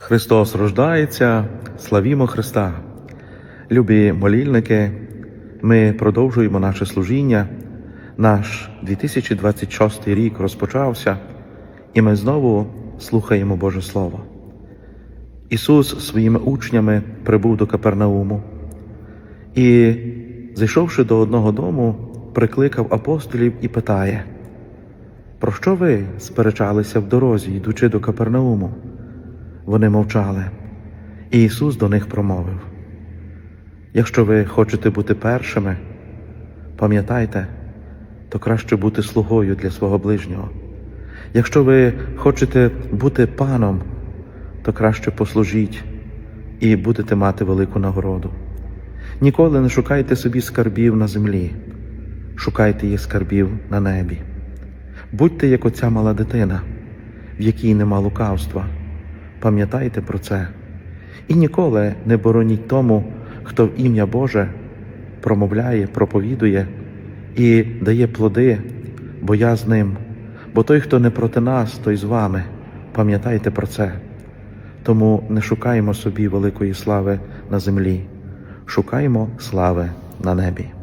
Христос рождається, славімо Христа. Любі молільники, ми продовжуємо наше служіння. Наш 2026 рік розпочався, і ми знову слухаємо Боже Слово. Ісус своїми учнями прибув до Капернауму і, зайшовши до одного дому, прикликав апостолів і питає: Про що ви сперечалися в дорозі, йдучи до Капернауму? Вони мовчали, і Ісус до них промовив: Якщо ви хочете бути першими, пам'ятайте, то краще бути слугою для свого ближнього. Якщо ви хочете бути паном, то краще послужіть і будете мати велику нагороду. Ніколи не шукайте собі скарбів на землі, шукайте їх скарбів на небі. Будьте як оця мала дитина, в якій нема лукавства. Пам'ятайте про це і ніколи не бороніть тому, хто в ім'я Боже промовляє, проповідує і дає плоди, бо я з ним. Бо той, хто не проти нас, той з вами. Пам'ятайте про це. Тому не шукаємо собі великої слави на землі, шукаємо слави на небі.